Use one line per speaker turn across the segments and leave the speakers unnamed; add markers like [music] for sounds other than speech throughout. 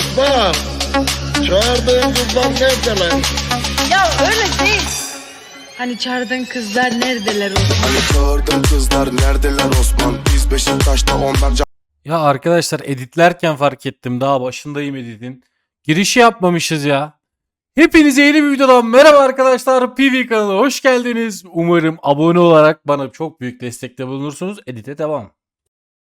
Osman, çağırdığın kızlar neredeler?
Ya öyle değil. Hani çağırdığın kızlar neredeler Osman?
Hani çağırdın kızlar neredeler Osman Biz Beşiktaş'ta onlar
Ya arkadaşlar editlerken fark ettim. Daha başındayım editin. Girişi yapmamışız ya. Hepinize yeni bir videodan merhaba arkadaşlar. PV kanalına hoş geldiniz. Umarım abone olarak bana çok büyük destekte bulunursunuz. Edite devam.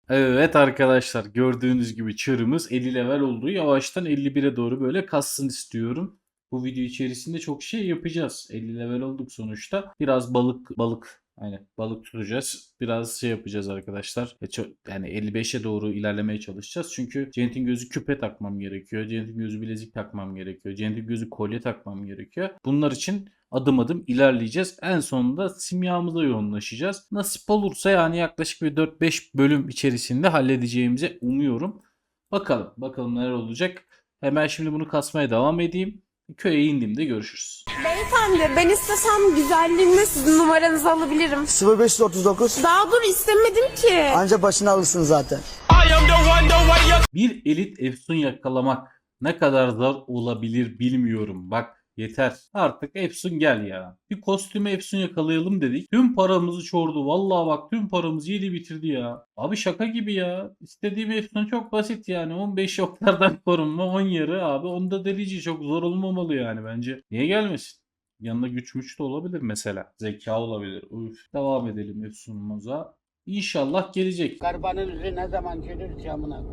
Evet arkadaşlar gördüğünüz gibi çarımız 50 level oldu. Yavaştan 51'e doğru böyle kassın istiyorum. Bu video içerisinde çok şey yapacağız. 50 level olduk sonuçta. Biraz balık balık Aynen balık tutacağız. Biraz şey yapacağız arkadaşlar. E, Yani 55'e doğru ilerlemeye çalışacağız. Çünkü Cennet'in gözü küpe takmam gerekiyor. Cennet'in gözü bilezik takmam gerekiyor. Cennet'in gözü kolye takmam gerekiyor. Bunlar için adım adım ilerleyeceğiz. En sonunda simyamıza yoğunlaşacağız. Nasip olursa yani yaklaşık bir 4-5 bölüm içerisinde halledeceğimizi umuyorum. Bakalım. Bakalım neler olacak. Hemen şimdi bunu kasmaya devam edeyim. Köye indiğimde görüşürüz.
Beyefendi ben istesem güzelliğimle sizin numaranızı alabilirim.
0539
Daha dur istemedim ki.
anca başına alırsın zaten.
Bir elit Efsun yakalamak ne kadar zor olabilir bilmiyorum. Bak yeter. Artık Efsun gel ya. Bir kostüme Efsun yakalayalım dedik. Tüm paramızı çordu. Vallahi bak tüm paramızı yedi bitirdi ya. Abi şaka gibi ya. İstediğim Efsun çok basit yani. 15 yoklardan [laughs] korunma 10 yarı abi. Onda delici çok zor olmamalı yani bence. Niye gelmesin? Yanında güç müç de olabilir mesela. Zeka olabilir. Uf. Devam edelim Efsun'umuza. İnşallah gelecek.
Garibanın yüzü ne zaman gelir camına?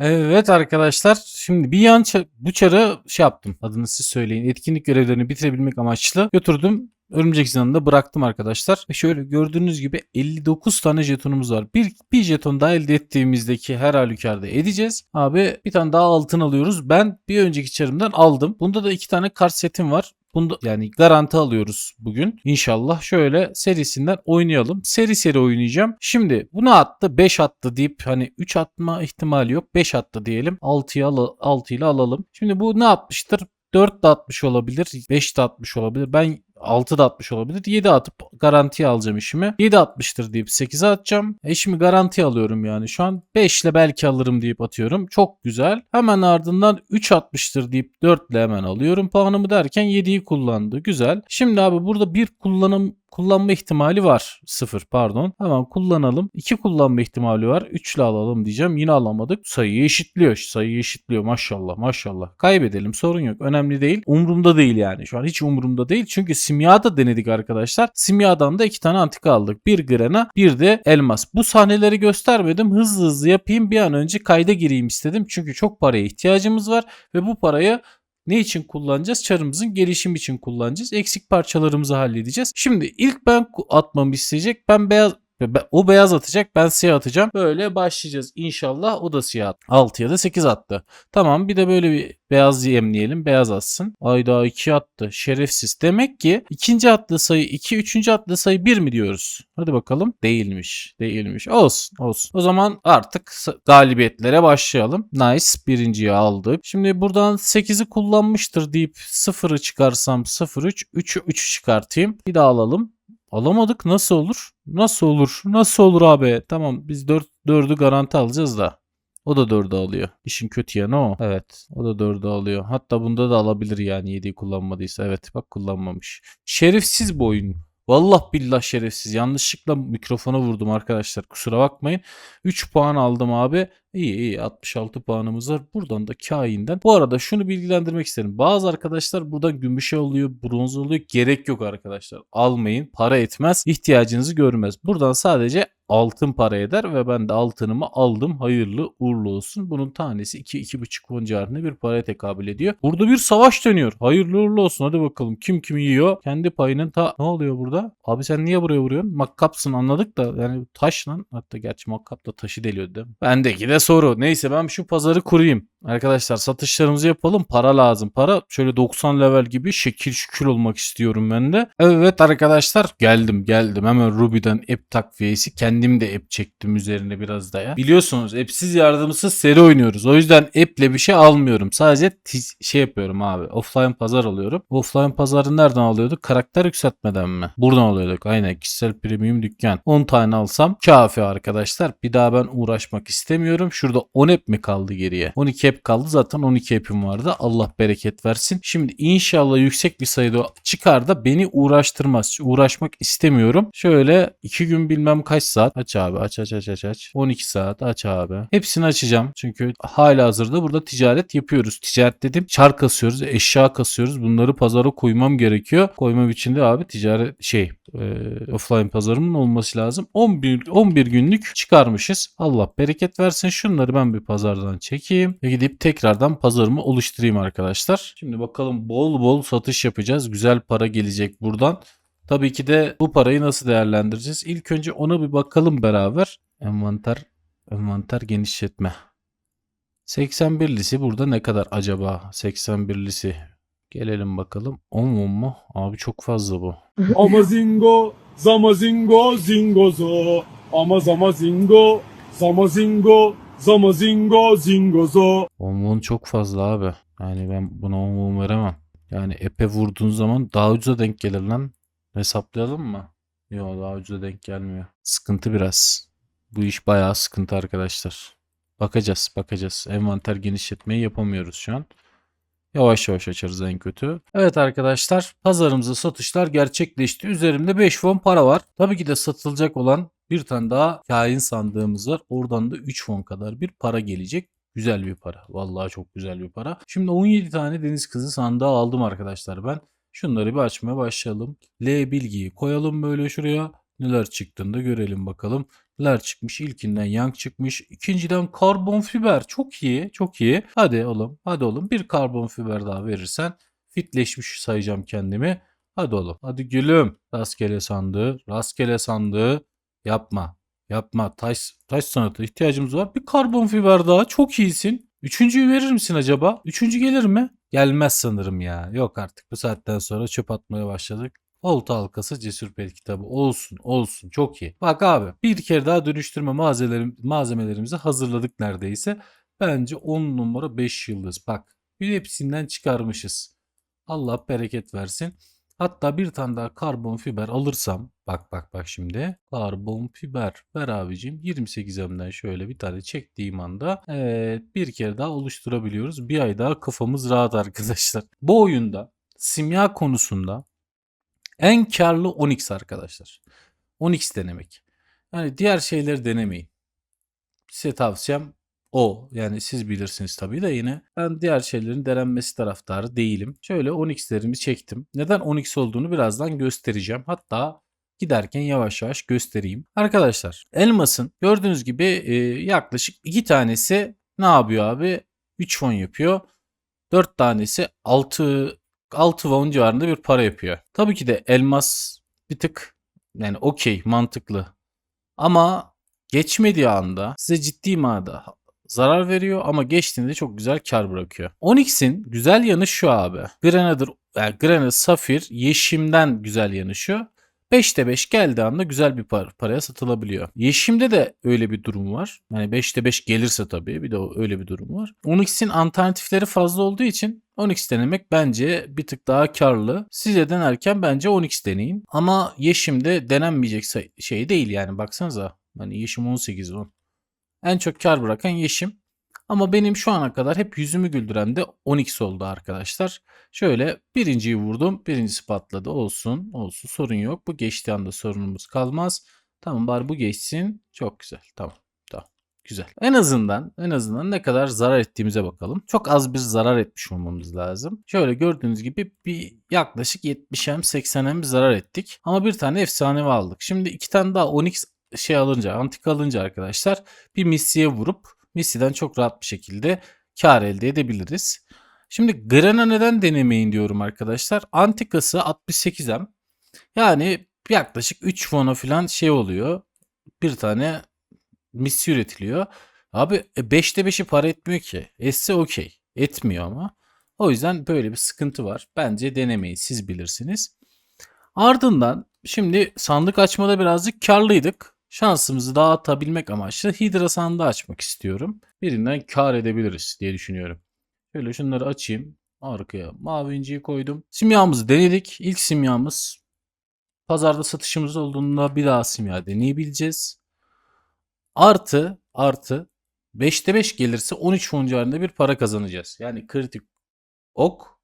Evet arkadaşlar şimdi bir yan bu çarı şey yaptım adını siz söyleyin etkinlik görevlerini bitirebilmek amaçlı götürdüm örümcek zinanında bıraktım arkadaşlar. Ve şöyle gördüğünüz gibi 59 tane jetonumuz var. Bir, bir jeton daha elde ettiğimizdeki her halükarda edeceğiz. Abi bir tane daha altın alıyoruz. Ben bir önceki çarımdan aldım. Bunda da iki tane kart setim var. Bunda yani garanti alıyoruz bugün. İnşallah şöyle serisinden oynayalım. Seri seri oynayacağım. Şimdi bunu attı 5 attı deyip hani 3 atma ihtimali yok. 5 attı diyelim. 6'ya al 6 ile alalım. Şimdi bu ne yapmıştır? 4 de atmış olabilir. 5 de atmış olabilir. Ben 6 da atmış olabilir. 7 atıp garantiye alacağım işimi. 7 atmıştır deyip 8'e atacağım. E işimi garantiye alıyorum yani. Şu an 5 ile belki alırım deyip atıyorum. Çok güzel. Hemen ardından 3 atmıştır deyip 4 ile hemen alıyorum puanımı derken 7'yi kullandı. Güzel. Şimdi abi burada bir kullanım kullanma ihtimali var. 0 pardon. Hemen kullanalım. 2 kullanma ihtimali var. 3 ile alalım diyeceğim. Yine alamadık. Sayıyı eşitliyor. Sayıyı eşitliyor. Maşallah maşallah. Kaybedelim sorun yok. Önemli değil. Umurumda değil yani. Şu an hiç umurumda değil. Çünkü simyada denedik arkadaşlar. Simyadan da 2 tane antika aldık. Bir grana bir de elmas. Bu sahneleri göstermedim. Hızlı hızlı yapayım. Bir an önce kayda gireyim istedim. Çünkü çok paraya ihtiyacımız var. Ve bu parayı ne için kullanacağız? Çarımızın gelişim için kullanacağız. Eksik parçalarımızı halledeceğiz. Şimdi ilk ben atmamı isteyecek. Ben beyaz be- o beyaz atacak ben siyah atacağım. Böyle başlayacağız inşallah o da siyah at. 6 ya da 8 attı. Tamam bir de böyle bir beyaz yemleyelim beyaz atsın. Ayda 2 attı şerefsiz. Demek ki ikinci attığı sayı 2 üçüncü attığı sayı 1 mi diyoruz? Hadi bakalım değilmiş değilmiş olsun olsun. O zaman artık galibiyetlere başlayalım. Nice birinciyi aldık. Şimdi buradan 8'i kullanmıştır deyip 0'ı çıkarsam 0 3 3'ü 3'ü çıkartayım. Bir daha alalım. Alamadık nasıl olur? Nasıl olur? Nasıl olur abi? Tamam biz 4 4'ü garanti alacağız da. O da 4'ü alıyor. İşin kötü yanı o. Evet. O da 4'ü alıyor. Hatta bunda da alabilir yani 7'yi kullanmadıysa. Evet bak kullanmamış. Şerefsiz bu oyun. Vallah billah şerefsiz. Yanlışlıkla mikrofona vurdum arkadaşlar. Kusura bakmayın. 3 puan aldım abi. İyi iyi 66 puanımız var. Buradan da kainden. Bu arada şunu bilgilendirmek isterim. Bazı arkadaşlar buradan gümüşe oluyor, bronz oluyor. Gerek yok arkadaşlar. Almayın. Para etmez. ihtiyacınızı görmez. Buradan sadece altın para eder ve ben de altınımı aldım. Hayırlı uğurlu olsun. Bunun tanesi 2-2,5 won civarında bir paraya tekabül ediyor. Burada bir savaş dönüyor. Hayırlı uğurlu olsun. Hadi bakalım kim kimi yiyor. Kendi payının ta... Ne oluyor burada? Abi sen niye buraya vuruyorsun? Makkapsın anladık da yani taş lan. Hatta gerçi makkap da taşı deliyor değil mi? Bendeki de soru. Neyse ben şu pazarı kurayım. Arkadaşlar satışlarımızı yapalım. Para lazım. Para şöyle 90 level gibi şekil şükür olmak istiyorum ben de. Evet arkadaşlar geldim geldim. Hemen Ruby'den app takviyesi. Kendim de app çektim üzerine biraz da ya. Biliyorsunuz app'siz yardımsız seri oynuyoruz. O yüzden app'le bir şey almıyorum. Sadece şey yapıyorum abi. Offline pazar alıyorum. Offline pazarı nereden alıyorduk? Karakter yükseltmeden mi? Buradan alıyorduk. Aynen kişisel premium dükkan. 10 tane alsam kafi arkadaşlar. Bir daha ben uğraşmak istemiyorum. Şurada 10 app mi kaldı geriye? 12 12 hep kaldı. Zaten 12 hepim vardı. Allah bereket versin. Şimdi inşallah yüksek bir sayıda çıkar da beni uğraştırmaz. Uğraşmak istemiyorum. Şöyle 2 gün bilmem kaç saat. Aç abi aç aç aç aç aç. 12 saat aç abi. Hepsini açacağım. Çünkü hala hazırda burada ticaret yapıyoruz. Ticaret dedim. Çar kasıyoruz. Eşya kasıyoruz. Bunları pazara koymam gerekiyor. Koymam için de abi ticaret şey e, offline pazarımın olması lazım. 11 11 günlük çıkarmışız. Allah bereket versin. Şunları ben bir pazardan çekeyim ve gidip tekrardan pazarımı oluşturayım arkadaşlar. Şimdi bakalım bol bol satış yapacağız. Güzel para gelecek buradan. Tabii ki de bu parayı nasıl değerlendireceğiz? İlk önce ona bir bakalım beraber. Envanter envanter genişletme. 81'lisi burada ne kadar acaba? 81'lisi. Gelelim bakalım. 10 mu? Abi çok fazla bu. [laughs]
Amazingo, zamazingo, zingozo. Amaz amazingo, zamazingo, zamazingo, zingozo.
10 çok fazla abi. Yani ben buna 10 veremem. Yani epe vurduğun zaman daha ucuza denk gelir lan. Hesaplayalım mı? Yok daha ucuza denk gelmiyor. Sıkıntı biraz. Bu iş bayağı sıkıntı arkadaşlar. Bakacağız bakacağız. Envanter genişletmeyi yapamıyoruz şu an. Yavaş yavaş açarız en kötü. Evet arkadaşlar pazarımızda satışlar gerçekleşti. Üzerimde 5 fon para var. Tabii ki de satılacak olan bir tane daha kain sandığımız var. Oradan da 3 fon kadar bir para gelecek. Güzel bir para. Vallahi çok güzel bir para. Şimdi 17 tane deniz kızı sandığı aldım arkadaşlar ben. Şunları bir açmaya başlayalım. L bilgiyi koyalım böyle şuraya. Neler çıktığını da görelim bakalım. Neler çıkmış? İlkinden yank çıkmış. İkinciden karbon fiber. Çok iyi. Çok iyi. Hadi oğlum. Hadi oğlum. Bir karbon fiber daha verirsen fitleşmiş sayacağım kendimi. Hadi oğlum. Hadi gülüm. Rastgele sandığı. Rastgele sandığı. Yapma. Yapma. Taş, taş sanatı ihtiyacımız var. Bir karbon fiber daha. Çok iyisin. Üçüncüyü verir misin acaba? Üçüncü gelir mi? Gelmez sanırım ya. Yok artık bu saatten sonra çöp atmaya başladık. Olta halkası cesur pet kitabı olsun olsun çok iyi. Bak abi bir kere daha dönüştürme malzemelerim, malzemelerimizi hazırladık neredeyse. Bence 10 numara 5 yıldız bak. Bir hepsinden çıkarmışız. Allah bereket versin. Hatta bir tane daha karbon fiber alırsam bak bak bak şimdi karbon fiber ver abicim 28M'den şöyle bir tane çektiğim anda evet, bir kere daha oluşturabiliyoruz. Bir ay daha kafamız rahat [laughs] arkadaşlar. Bu oyunda simya konusunda en karlı 10x arkadaşlar. 10x denemek. Yani diğer şeyleri denemeyin. Size tavsiyem o. Yani siz bilirsiniz tabii de yine ben diğer şeylerin denenmesi taraftarı değilim. Şöyle 10x'lerimi çektim. Neden 10x olduğunu birazdan göstereceğim. Hatta giderken yavaş yavaş göstereyim. Arkadaşlar elmasın gördüğünüz gibi e, yaklaşık 2 tanesi ne yapıyor abi? 3 fon yapıyor. 4 tanesi 6 6 won civarında bir para yapıyor. Tabii ki de elmas bir tık yani okey mantıklı. Ama geçmediği anda size ciddi manada zarar veriyor ama geçtiğinde çok güzel kar bırakıyor. Onyx'in güzel yanı şu abi. Grenadier, yani Granite Safir Yeşim'den güzel yanı şu. 5'te 5 geldiği anda güzel bir par- paraya satılabiliyor. Yeşim'de de öyle bir durum var. Yani 5'te 5 gelirse tabii bir de öyle bir durum var. Onyx'in alternatifleri fazla olduğu için Onyx denemek bence bir tık daha karlı. Size denerken bence Onyx deneyin. Ama Yeşim'de denenmeyecek şey değil yani baksanıza. Hani Yeşim 18 10. En çok kar bırakan Yeşim. Ama benim şu ana kadar hep yüzümü güldüren de 12 oldu arkadaşlar. Şöyle birinciyi vurdum. Birincisi patladı. Olsun. Olsun. Sorun yok. Bu geçtiği anda sorunumuz kalmaz. Tamam bari bu geçsin. Çok güzel. Tamam. Güzel. En azından en azından ne kadar zarar ettiğimize bakalım. Çok az bir zarar etmiş olmamız lazım. Şöyle gördüğünüz gibi bir yaklaşık 70'em 80'em bir zarar ettik. Ama bir tane efsanevi aldık. Şimdi iki tane daha Onyx şey alınca, antik alınca arkadaşlar bir missiye vurup missiden çok rahat bir şekilde kar elde edebiliriz. Şimdi Grana neden denemeyin diyorum arkadaşlar. Antikası 68'em. Yani yaklaşık 3 fona falan şey oluyor. Bir tane missi üretiliyor. Abi 5'te 5'i para etmiyor ki. Etse okey. Etmiyor ama. O yüzden böyle bir sıkıntı var. Bence denemeyin siz bilirsiniz. Ardından şimdi sandık açmada birazcık karlıydık. Şansımızı dağıtabilmek amaçlı Hidra sandığı açmak istiyorum. Birinden kar edebiliriz diye düşünüyorum. Şöyle şunları açayım. Arkaya mavi inciyi koydum. Simyamızı denedik. İlk simyamız pazarda satışımız olduğunda bir daha simya deneyebileceğiz. Artı artı 5'te 5 gelirse 13 won civarında bir para kazanacağız. Yani kritik ok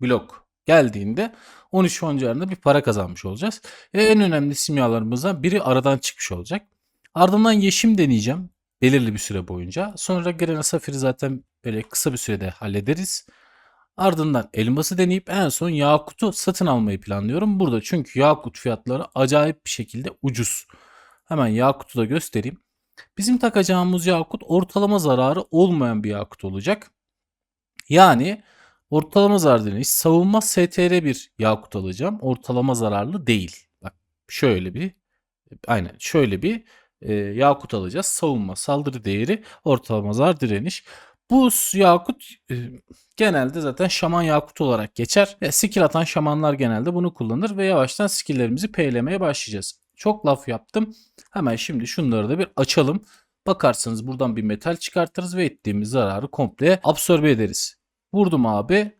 blok geldiğinde 13 won civarında bir para kazanmış olacağız. Ve en önemli simyalarımızdan biri aradan çıkmış olacak. Ardından yeşim deneyeceğim belirli bir süre boyunca. Sonra Grena Safir'i zaten böyle kısa bir sürede hallederiz. Ardından elması deneyip en son Yakut'u satın almayı planlıyorum. Burada çünkü Yakut fiyatları acayip bir şekilde ucuz. Hemen Yakut'u da göstereyim. Bizim takacağımız Yakut ortalama zararı olmayan bir Yakut olacak. Yani ortalama zararlı değil, savunma STR bir Yakut alacağım. Ortalama zararlı değil. Bak şöyle bir aynen şöyle bir e, Yakut alacağız. Savunma saldırı değeri ortalama zar direniş. Bu Yakut e, genelde zaten şaman Yakut olarak geçer. Ve skill atan şamanlar genelde bunu kullanır ve yavaştan skilllerimizi peylemeye başlayacağız. Çok laf yaptım. Hemen şimdi şunları da bir açalım. Bakarsanız buradan bir metal çıkartırız ve ettiğimiz zararı komple absorbe ederiz. Vurdum abi.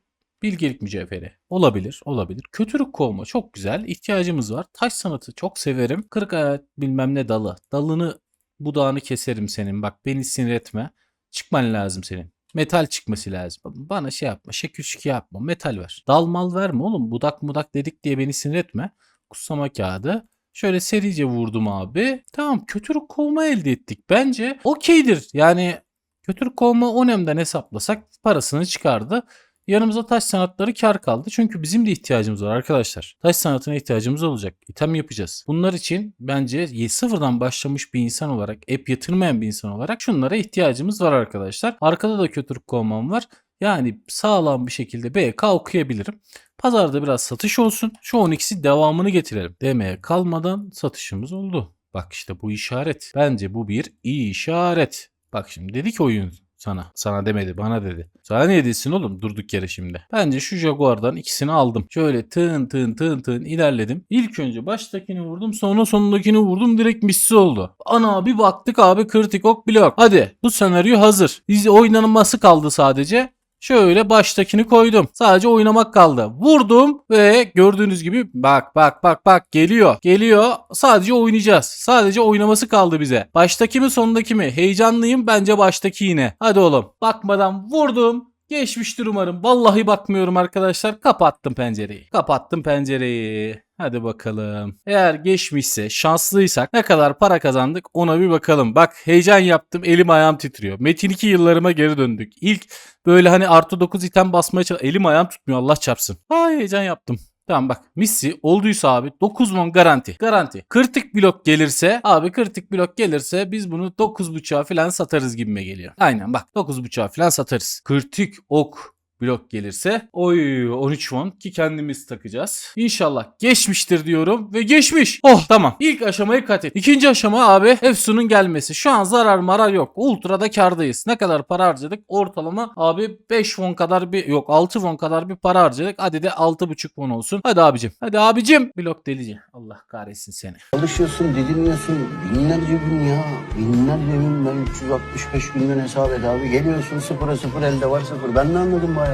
Bilgelik mücevheri. Olabilir, olabilir. Kötülük kovma çok güzel. İhtiyacımız var. Taş sanatı çok severim. Kırk ayak bilmem ne dalı. Dalını budağını keserim senin. Bak beni sinir etme. Çıkman lazım senin. Metal çıkması lazım. Bana şey yapma. Şekil şiki yapma. Metal ver. Dal mal verme oğlum. Budak mudak dedik diye beni sinir etme. Kutsama kağıdı. Şöyle serice vurdum abi. Tamam kötülük kovma elde ettik. Bence okeydir. Yani kötülük kovma onemden hesaplasak parasını çıkardı. Yanımıza taş sanatları kar kaldı. Çünkü bizim de ihtiyacımız var arkadaşlar. Taş sanatına ihtiyacımız olacak. İtem yapacağız. Bunlar için bence sıfırdan başlamış bir insan olarak, app yatırmayan bir insan olarak şunlara ihtiyacımız var arkadaşlar. Arkada da kötülük kovmam var. Yani sağlam bir şekilde BK okuyabilirim. Pazarda biraz satış olsun. Şu 12'si devamını getirelim. Demeye kalmadan satışımız oldu. Bak işte bu işaret. Bence bu bir iyi işaret. Bak şimdi dedi ki oyun sana. Sana demedi bana dedi. Sana ne desin oğlum durduk yere şimdi. Bence şu Jaguar'dan ikisini aldım. Şöyle tın tın tın tın ilerledim. İlk önce baştakini vurdum sonra sonundakini vurdum direkt missi oldu. Ana bir baktık abi kritik ok blok. Hadi bu senaryo hazır. Biz oynanması kaldı sadece. Şöyle baştakini koydum. Sadece oynamak kaldı. Vurdum ve gördüğünüz gibi bak bak bak bak geliyor. Geliyor. Sadece oynayacağız. Sadece oynaması kaldı bize. Baştaki mi sondaki mi? Heyecanlıyım. Bence baştaki yine. Hadi oğlum. Bakmadan vurdum. Geçmiştir umarım. Vallahi bakmıyorum arkadaşlar. Kapattım pencereyi. Kapattım pencereyi. Hadi bakalım. Eğer geçmişse, şanslıysak ne kadar para kazandık ona bir bakalım. Bak heyecan yaptım. Elim ayağım titriyor. Metin 2 yıllarıma geri döndük. İlk böyle hani artı 9 item basmaya çalış. Elim ayağım tutmuyor Allah çarpsın. Ay heyecan yaptım. Tamam bak missi olduysa abi 9 won garanti. Garanti. Kritik blok gelirse abi kritik blok gelirse biz bunu 9.5'a falan satarız gibime geliyor. Aynen bak 9.5'a falan satarız. Kritik ok blok gelirse oy 13 won ki kendimiz takacağız. İnşallah geçmiştir diyorum ve geçmiş. Oh tamam. İlk aşamayı kat et. İkinci aşama abi Efsun'un gelmesi. Şu an zarar marar yok. Ultra'da kardayız. Ne kadar para harcadık? Ortalama abi 5 won kadar bir yok 6 won kadar bir para harcadık. Hadi de 6.5 won olsun. Hadi abicim. Hadi abicim. Blok delici. Allah kahretsin seni.
Çalışıyorsun, didinliyorsun. Binlerce gün ya. Binlerce gün ben 365 günden hesap et abi. Geliyorsun sıfıra sıfır elde var sıfır. Ben ne anladım bu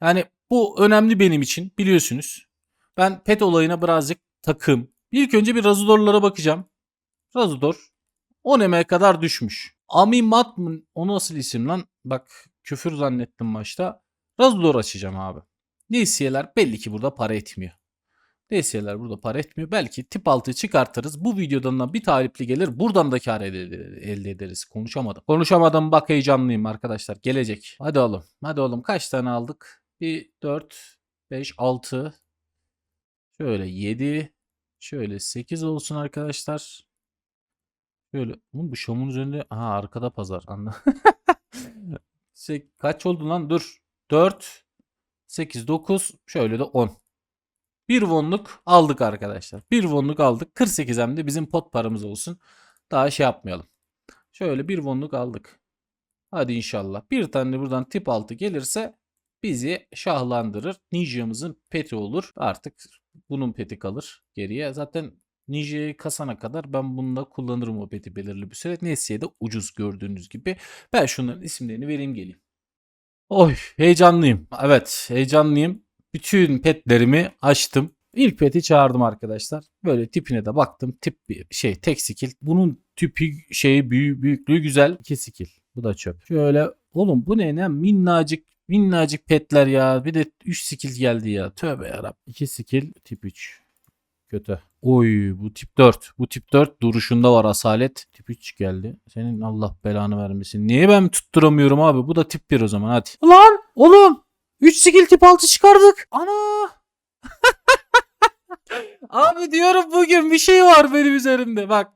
Yani bu önemli benim için biliyorsunuz. Ben pet olayına birazcık takım. İlk önce bir Razudor'lara bakacağım. Razudor 10 emeğe kadar düşmüş. Amimat mı? O nasıl isim lan? Bak küfür zannettim başta. Razudor açacağım abi. DC'ler belli ki burada para etmiyor. DC'ler burada para etmiyor. Belki tip 6'yı çıkartırız. Bu videodan da bir talipli gelir. Buradan da kar elde, ederiz. Konuşamadım. Konuşamadım bak heyecanlıyım arkadaşlar. Gelecek. Hadi oğlum. Hadi oğlum. Kaç tane aldık? Bir 4, 5, 6. Şöyle 7. Şöyle 8 olsun arkadaşlar. Şöyle. Oğlum bu şamun üzerinde. Aha arkada pazar. Anla. [laughs] Kaç oldu lan? Dur. 4, 8, 9. Şöyle de 10. 1 wonluk aldık arkadaşlar. 1 wonluk aldık. 48 hem de bizim pot paramız olsun. Daha şey yapmayalım. Şöyle 1 wonluk aldık. Hadi inşallah. Bir tane buradan tip altı gelirse bizi şahlandırır. Ninja'mızın peti olur. Artık bunun peti kalır geriye. Zaten Ninja'yı kasana kadar ben bununla kullanırım o peti belirli bir süre. Nesiye de ucuz gördüğünüz gibi. Ben şunların isimlerini vereyim geleyim. Oy heyecanlıyım. Evet heyecanlıyım. Bütün petlerimi açtım. İlk peti çağırdım arkadaşlar. Böyle tipine de baktım. Tip bir şey tek skill. Bunun tipi şeyi büyü, büyüklüğü güzel. 2 skill. Bu da çöp. Şöyle oğlum bu ne ne minnacık minnacık petler ya. Bir de 3 skill geldi ya. Tövbe yarabbim. 2 skill tip 3. Kötü. Oy bu tip 4. Bu tip 4 duruşunda var asalet. Tip 3 geldi. Senin Allah belanı vermesin. Niye ben tutturamıyorum abi? Bu da tip 1 o zaman hadi. Lan oğlum 3 skill tip 6 çıkardık. Ana. [laughs] abi diyorum bugün bir şey var benim üzerimde bak.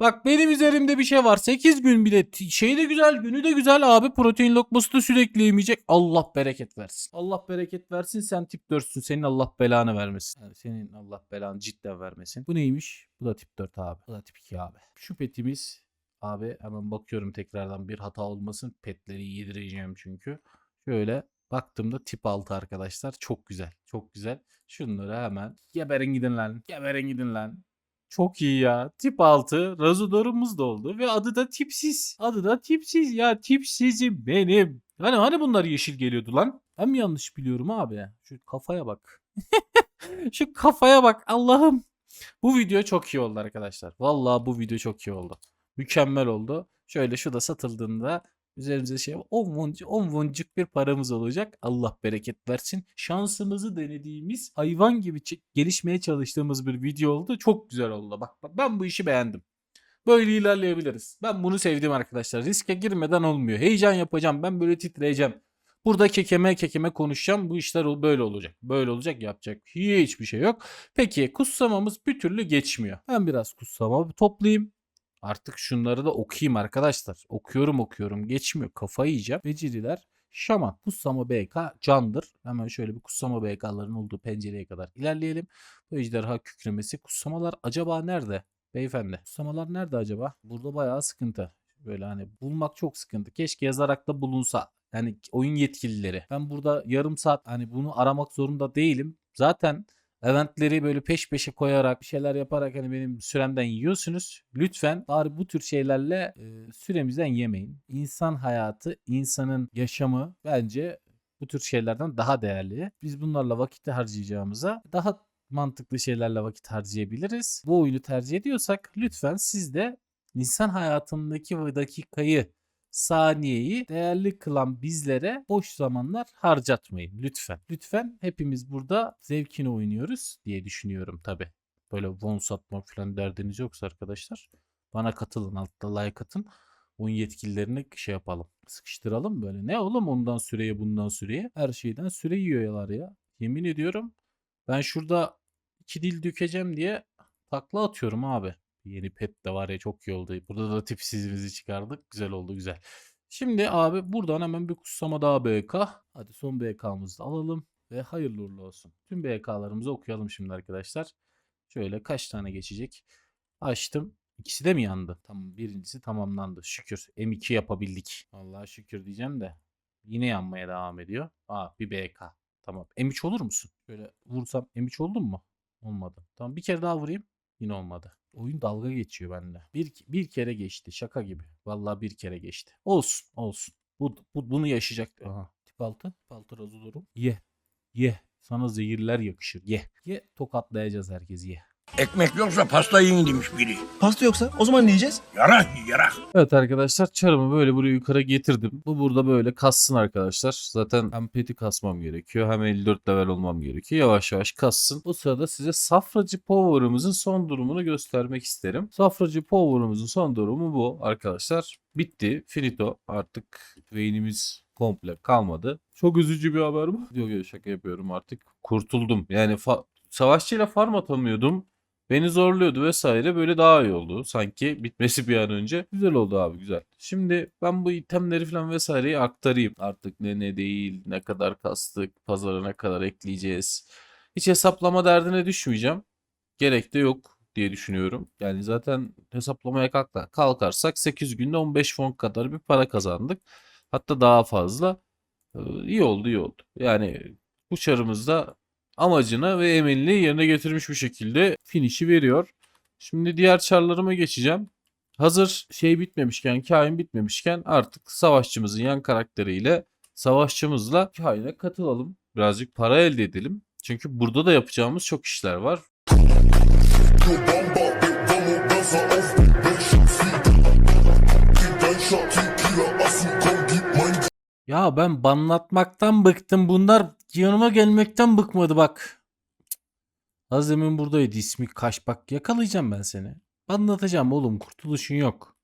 Bak benim üzerimde bir şey var. 8 gün bile şey de güzel günü de güzel abi. Protein lokması da sürekli yemeyecek. Allah bereket versin. Allah bereket versin sen tip 4'sün. Senin Allah belanı vermesin. Yani senin Allah belanı cidden vermesin. Bu neymiş? Bu da tip 4 abi. Bu da tip 2 abi. Şu petimiz abi hemen bakıyorum tekrardan bir hata olmasın. Petleri yedireceğim çünkü. Şöyle baktığımda tip 6 arkadaşlar. Çok güzel. Çok güzel. Şunları hemen geberin gidin lan. Geberin gidin lan. Çok iyi ya. Tip 6 Razudor'umuz da oldu ve adı da tipsiz. Adı da tipsiz ya. Tipsizim benim. Hani hani bunlar yeşil geliyordu lan? Mi yanlış biliyorum abi? Şu kafaya bak. [laughs] Şu kafaya bak Allah'ım. Bu video çok iyi oldu arkadaşlar. Vallahi bu video çok iyi oldu. Mükemmel oldu. Şöyle şu da satıldığında üzerimize şey 10 voncuk, 10 voncuk bir paramız olacak. Allah bereket versin. Şansımızı denediğimiz hayvan gibi gelişmeye çalıştığımız bir video oldu. Çok güzel oldu. Bak, bak ben bu işi beğendim. Böyle ilerleyebiliriz. Ben bunu sevdim arkadaşlar. Riske girmeden olmuyor. Heyecan yapacağım. Ben böyle titreyeceğim. Burada kekeme kekeme konuşacağım. Bu işler böyle olacak. Böyle olacak yapacak. Hiçbir şey yok. Peki kutsamamız bir türlü geçmiyor. Ben biraz kutsama toplayayım. Artık şunları da okuyayım arkadaşlar. Okuyorum okuyorum geçmiyor. Kafayı yiyeceğim. Beceriler Şaman. Kutsama BK candır. Hemen şöyle bir kutsama BK'ların olduğu pencereye kadar ilerleyelim. Bu ejderha kükremesi. Kutsamalar acaba nerede? Beyefendi. Kutsamalar nerede acaba? Burada bayağı sıkıntı. Böyle hani bulmak çok sıkıntı. Keşke yazarak da bulunsa. Yani oyun yetkilileri. Ben burada yarım saat hani bunu aramak zorunda değilim. Zaten eventleri böyle peş peşe koyarak bir şeyler yaparak hani benim süremden yiyorsunuz. Lütfen bari bu tür şeylerle e, süremizden yemeyin. İnsan hayatı, insanın yaşamı bence bu tür şeylerden daha değerli. Biz bunlarla vakit harcayacağımıza daha mantıklı şeylerle vakit harcayabiliriz. Bu oyunu tercih ediyorsak lütfen siz de insan hayatındaki dakikayı saniyeyi değerli kılan bizlere boş zamanlar harcatmayın lütfen. Lütfen hepimiz burada zevkini oynuyoruz diye düşünüyorum tabi. Böyle von satmak falan derdiniz yoksa arkadaşlar bana katılın altta like atın. Oyun yetkililerini şey yapalım. Sıkıştıralım böyle. Ne oğlum ondan süreye bundan süreye. Her şeyden süre yiyorlar ya. Yemin ediyorum ben şurada iki dil dökeceğim diye takla atıyorum abi. Yeni pet de var ya çok iyi oldu. Burada da tipsizimizi çıkardık. Güzel oldu güzel. Şimdi abi buradan hemen bir kutsama daha BK. Hadi son BK'mızı da alalım. Ve hayırlı uğurlu olsun. Tüm BK'larımızı okuyalım şimdi arkadaşlar. Şöyle kaç tane geçecek? Açtım. İkisi de mi yandı? Tamam birincisi tamamlandı. Şükür. M2 yapabildik. Vallahi şükür diyeceğim de. Yine yanmaya devam ediyor. Aa bir BK. Tamam. M3 olur musun? Şöyle vursam M3 oldun mu? Olmadı. Tamam bir kere daha vurayım. Yine olmadı. Oyun dalga geçiyor bende. Bir, bir kere geçti. Şaka gibi. Vallahi bir kere geçti. Olsun. Olsun. Bu, bu bunu yaşayacak. Aha. Tip altı. Tip altı razulurum. Ye. Ye. Sana zehirler yakışır. Ye. Ye. Tokatlayacağız herkesi. Ye.
Ekmek yoksa pasta yiyin demiş biri.
Pasta yoksa o zaman ne yiyeceğiz?
Yarak yarak.
Evet arkadaşlar çarımı böyle buraya yukarı getirdim. Bu burada böyle kassın arkadaşlar. Zaten hem peti kasmam gerekiyor hem 54 level olmam gerekiyor. Yavaş yavaş kassın. Bu sırada size safracı power'ımızın son durumunu göstermek isterim. Safracı power'ımızın son durumu bu arkadaşlar. Bitti. Finito. Artık beynimiz komple kalmadı. Çok üzücü bir haber bu. Yok yok şaka yapıyorum artık. Kurtuldum. Yani fa- savaşçıyla farm atamıyordum. Beni zorluyordu vesaire böyle daha iyi oldu. Sanki bitmesi bir an önce. Güzel oldu abi güzel. Şimdi ben bu itemleri falan vesaireyi aktarayım. Artık ne ne değil, ne kadar kastık, pazara ne kadar ekleyeceğiz. Hiç hesaplama derdine düşmeyeceğim. Gerek de yok diye düşünüyorum. Yani zaten hesaplamaya kalk- kalkarsak 8 günde 15 fon kadar bir para kazandık. Hatta daha fazla. Ee, iyi oldu iyi oldu. Yani bu amacını ve emelini yerine getirmiş bir şekilde finişi veriyor. Şimdi diğer çarlarıma geçeceğim. Hazır şey bitmemişken, kain bitmemişken artık savaşçımızın yan karakteriyle savaşçımızla kaine katılalım. Birazcık para elde edelim. Çünkü burada da yapacağımız çok işler var. Ya ben banlatmaktan bıktım. Bunlar yanıma gelmekten bıkmadı bak. Az demin buradaydı ismi Kaş bak yakalayacağım ben seni. Anlatacağım oğlum kurtuluşun yok.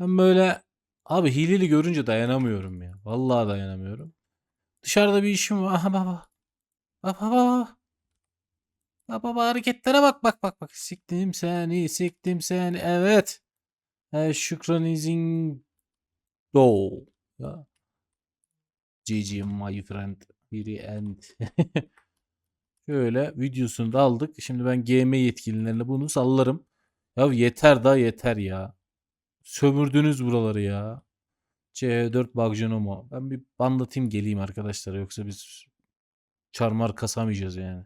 Ben böyle abi hileli görünce dayanamıyorum ya. Vallahi dayanamıyorum. Dışarıda bir işim var. Aha baba. Baba baba. Baba baba hareketlere bak bak bak bak. Siktim seni siktim seni. Evet. E, Şükran izin go. Ya. GG my friend. Biri end. [laughs] Şöyle videosunu da aldık. Şimdi ben GM yetkililerine bunu sallarım. Ya yeter da yeter ya. Sömürdünüz buraları ya. C4 Bagjonomo. Ben bir anlatayım geleyim arkadaşlar. Yoksa biz çarmar kasamayacağız yani.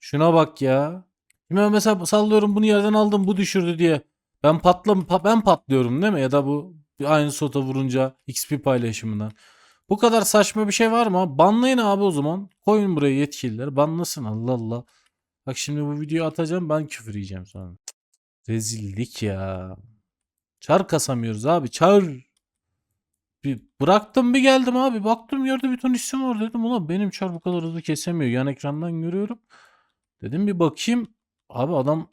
Şuna bak ya. Şimdi mesela sallıyorum bunu yerden aldım bu düşürdü diye. Ben patlam pa- ben patlıyorum değil mi? Ya da bu aynı sota vurunca XP paylaşımından. Bu kadar saçma bir şey var mı? Banlayın abi o zaman. Koyun buraya yetkililer. Banlasın Allah Allah. Bak şimdi bu videoyu atacağım ben küfür yiyeceğim sonra. Rezillik ya. Çar kasamıyoruz abi çar. Bir bıraktım bir geldim abi. Baktım yerde bir ton isim var dedim. Ulan benim çar bu kadar hızlı kesemiyor. Yan ekrandan görüyorum. Dedim bir bakayım. Abi adam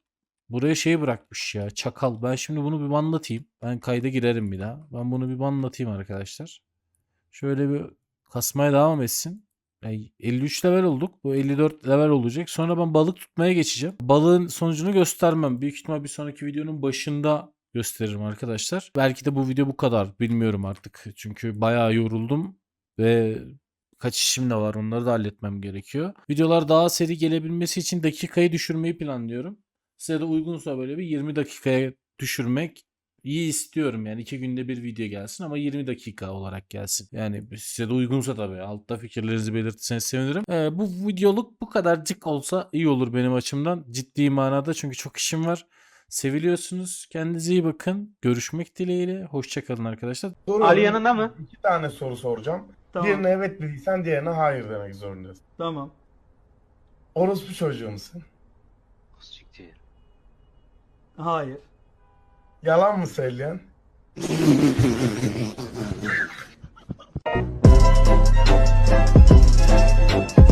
buraya şey bırakmış ya. Çakal. Ben şimdi bunu bir banlatayım. Ben kayda girerim bir daha. Ben bunu bir banlatayım arkadaşlar. Şöyle bir kasmaya devam etsin. Yani 53 level olduk. Bu 54 level olacak. Sonra ben balık tutmaya geçeceğim. Balığın sonucunu göstermem. Büyük ihtimal bir sonraki videonun başında gösteririm arkadaşlar. Belki de bu video bu kadar. Bilmiyorum artık. Çünkü bayağı yoruldum ve kaç işim de var. Onları da halletmem gerekiyor. Videolar daha seri gelebilmesi için dakikayı düşürmeyi planlıyorum. Size de uygunsa böyle bir 20 dakikaya düşürmek iyi istiyorum yani iki günde bir video gelsin ama 20 dakika olarak gelsin. Yani size de uygunsa tabii altta fikirlerinizi belirtirseniz sevinirim. Ee, bu videoluk bu kadarcık olsa iyi olur benim açımdan. Ciddi manada çünkü çok işim var. Seviliyorsunuz. Kendinize iyi bakın. Görüşmek dileğiyle. Hoşçakalın arkadaşlar.
Ali yanında mı?
İki tane soru soracağım.
Tamam.
Birine evet dediysen diğerine hayır demek zorundasın.
Tamam.
Orospu çocuğu musun?
Hayır.
Yalan mı söylüyorsun? [laughs]